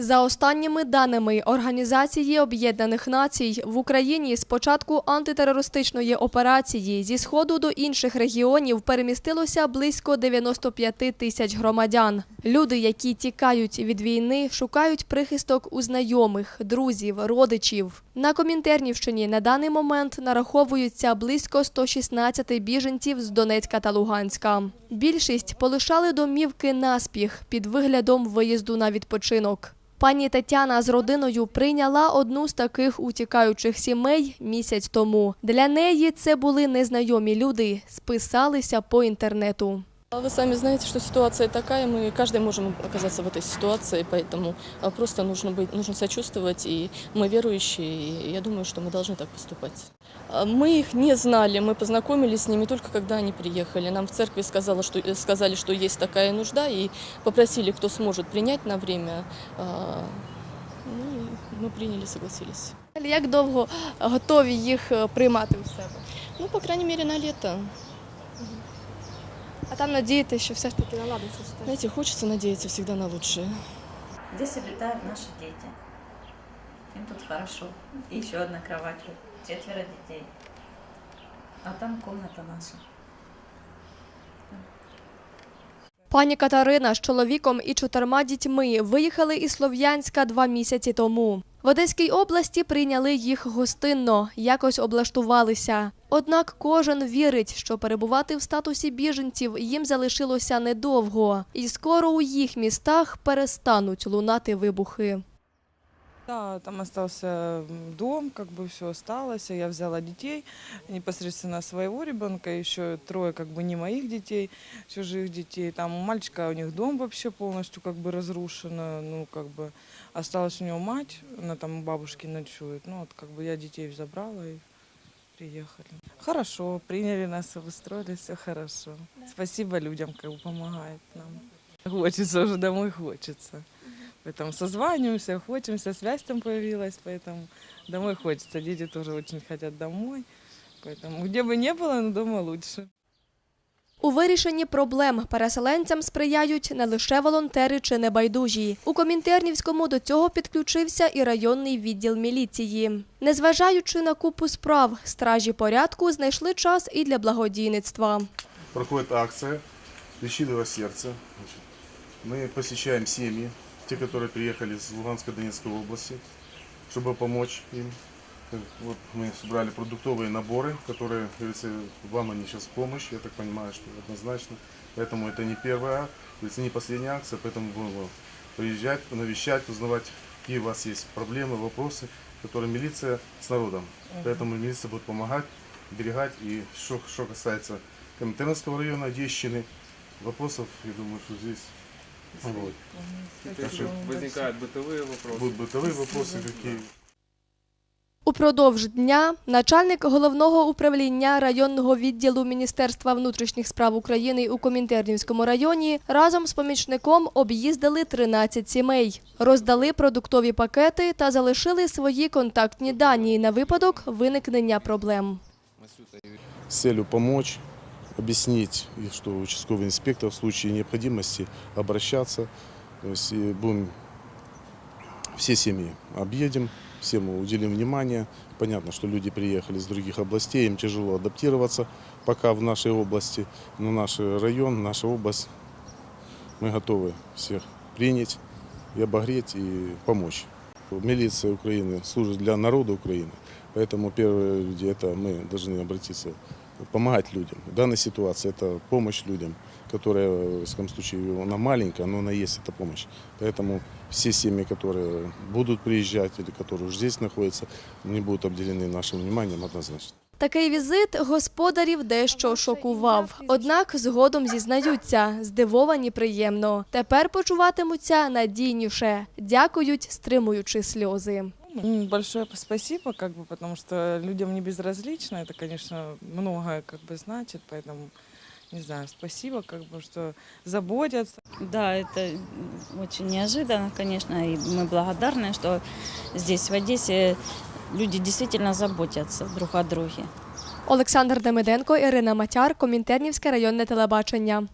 За останніми даними Організації Об'єднаних Націй в Україні з початку антитерористичної операції зі сходу до інших регіонів перемістилося близько 95 тисяч громадян. Люди, які тікають від війни, шукають прихисток у знайомих, друзів, родичів. На Комінтернівщині на даний момент нараховується близько 116 біженців з Донецька та Луганська. Більшість полишали домівки наспіх під виглядом виїзду на відпочинок. Пані Тетяна з родиною прийняла одну з таких утікаючих сімей місяць тому. Для неї це були незнайомі люди, списалися по інтернету. А Вы сами знаете, что ситуация такая, мы каждый можем оказаться в этой ситуации, поэтому а, просто нужно, быть, нужно сочувствовать, и мы верующие, и я думаю, что мы должны так поступать. А, Мы их не знали, мы познакомились с ними только когда они приехали. Нам в церкви сказала, что, э, сказали, что есть такая нужда, и попросили, кто сможет принять на время. А, Ну, и мы приняли, согласились. Як довго готові їх е, приймати у себе? Ну, по крайней мере, на лето. А там надіятися, що все ж таки наладиться. Знаете, хочется надеяться всегда на лучшее. Здесь обитают наши дети. Им тут хорошо. И еще одна кровать, четверо детей. А там комната наша. Пані Катерина з чоловіком і чотирма дітьми виїхали із Слов'янська два місяці тому. В Одеській області прийняли їх гостинно, якось облаштувалися. Однак кожен вірить, що перебувати в статусі біженців їм залишилося недовго, і скоро у їх містах перестануть лунати вибухи. Да, там остался дом, как бы все осталось. Я взяла детей, непосредственно своего ребенка, еще трое как бы не моих детей, чужих детей. Там у мальчика у них дом вообще полностью как бы разрушен, ну как бы осталась у него мать, она там у бабушки ночует. Ну вот как бы я детей забрала и приехали. Хорошо, приняли нас, устроили, все хорошо. Спасибо людям, как бы помогают нам. Хочется уже домой, хочется. Поэтому созваниваемся, хочемся, связь там появилась, поэтому домой хочется. Дети тоже очень хотят домой. Поэтому где бы ни было, но дома лучше. У вирішенні проблем переселенцям сприяють не лише волонтери чи небайдужі. У Комінтернівському до цього підключився і районний відділ міліції. Незважаючи на купу справ, стражі порядку знайшли час і для благодійництва. проходит акция «Лечи два сердца». Значит, мы посещаем семьи, Те, которые приехали из Луганской Донецкой области, чтобы помочь им. Вот мы собрали продуктовые наборы, которые, говорится, вам они сейчас в помощь, я так понимаю, что однозначно. Поэтому это не первая, говорится, не последняя акция, поэтому будем приезжать, навещать, узнавать, какие у вас есть проблемы, вопросы, которые милиция с народом. Поэтому милиция будет помогать, берегать. И что, что касается Коминтерновского района, Одещины, вопросов, я думаю, что здесь не будет. То есть возникают бытовые вопросы. Будут бытовые вопросы какие. Упродовж дня начальник головного управління районного відділу Міністерства внутрішніх справ України у Комінтернівському районі разом з помічником об'їздили 13 сімей, роздали продуктові пакети та залишили свої контактні дані на випадок виникнення проблем. С целью помочь, объяснить, что участковый инспектор в случае необходимости обращаться. То есть и будем все семьи объедем, всем уделим внимание. Понятно, что люди приехали из других областей, им тяжело адаптироваться пока в нашей области. Но наш район, наша область, мы готовы всех принять и обогреть и помочь. Милиция Украины служит для народа Украины, поэтому первые люди это мы должны обратиться, помогать людям. В данной ситуации это помощь людям, которая, в всяком случае, она маленькая, но она есть, это помощь. Поэтому все семьи, которые будут приезжать или которые уже здесь находятся, не будут обделены нашим вниманием однозначно. Такий візит господарів дещо шокував. Однак згодом зізнаються, здивовані приємно. Тепер почуватимуться надійніше, дякують, стримуючи сльози. М, Большое спасибо, как бы, потому что людям не безразлично. Это, конечно, многое как бы значит, поэтому не знаю, спасибо, как бы, что заботятся. Да, это очень неожиданно, конечно, и мы благодарны, что здесь, в Одессе, люди действительно заботятся друг о друге. Олександр Демиденко, Ірина Матяр, Комінтернівське районне телебачення.